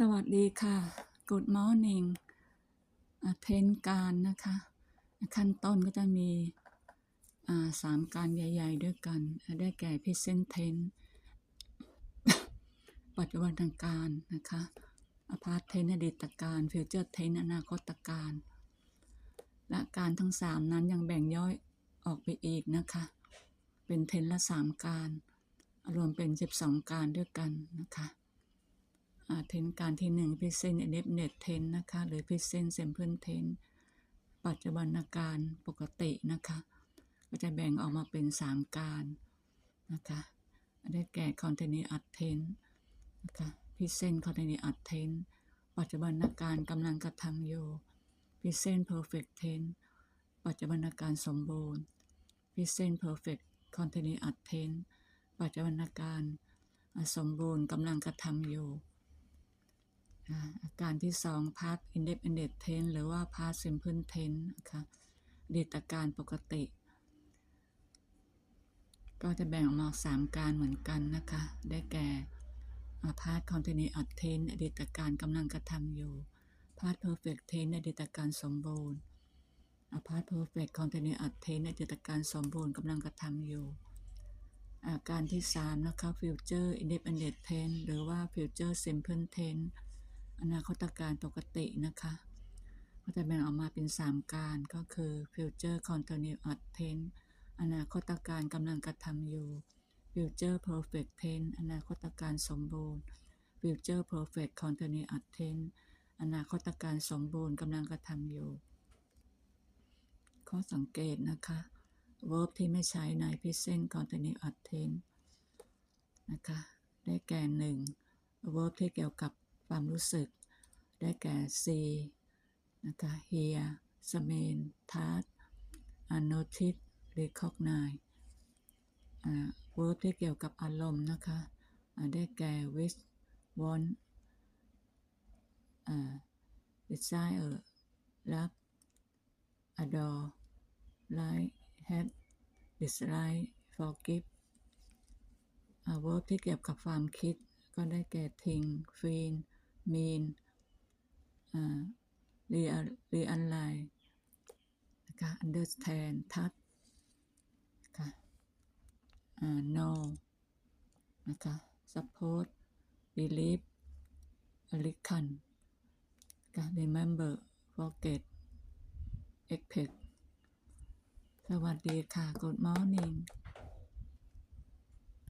สวัสดีค่ะ Good morning เทนการนะคะ ขั้นต้นก็จะมีสามการใหญ่ ๆ ด้วยกัน ได้แก่ Present Tense ปัจจุบันทางการนะคะอพาร์ตเทนอดีตการ Future Tense อนาคตการ และการทั้งสามนั้นยังแบ่งย่อยออกไปอีกนะคะ เป็นเทนละสามการ รวมเป็น 12 การด้วยกันนะคะ เทนการที่หนึ่งพิเศษเอเนเนตเทนนะคะหรือพิเศษเซมเพิลเทนปัจจุบันการปกตินะคะก็จะแบ่งออกมาเป็น 3 การนะคะได้แก่คอนเทนิอัตเทนนะคะพิเศษคอนเทนิอัตเทนปัจจุบันการกำลังกระทำอยู่พิเศษเพอร์เฟกเทนปัจจุบันการสมบูรณ์พิเศษเพอร์เฟกคอนเทนิอัตเทนปัจจุบันการสมบูรณ์กำลังกระทำอยู่ อาการที่สอง past indefinite tense หรือว่า past simple tense นะคะดีตการปกติ ก็จะแบ่งออกมาสามการเหมือนกันนะคะ ได้แก่ past continuous tense อดีตการกำลังกระทำอยู่ past perfect tense อดีตการสมบูรณ์ past perfect continuous tense อดีตการสมบูรณ์กำลังกระทำอยู่อาการที่สามนะคะ future indefinite tense หรือว่า future simple tense อนาคตการปกตินะคะ ก็จะแบ่งออกมาเป็น 3 การก็คือ future continuous tense อนาคตการกำลังกระทำอยู่ future perfect tense อนาคตการสมบูรณ์ future perfect continuous tense อนาคตการสมบูรณ์กำลังกระทำอยู่ ข้อสังเกตนะคะ verb ที่ไม่ใช้ใน present continuous tense นะคะ ได้แก่หนึ่ง verb ที่เกี่ยวกับ ความรู้สึก ได้แก่ see นะคะ hear smell touch notice recognize อ่า verb ที่เกี่ยวกับอารมณ์นะคะอ่าได้แก่ wish want อ่า desire love adore like hate dislike forgive อ่า verb ที่เกี่ยวกับความคิดก็ได้แก่ think feel mean อ่า real realize นะคะ understand touch ค่ะอ่า know นะคะ support believe reckon ค่ะ remember forget expect สวัสดีค่ะ good morning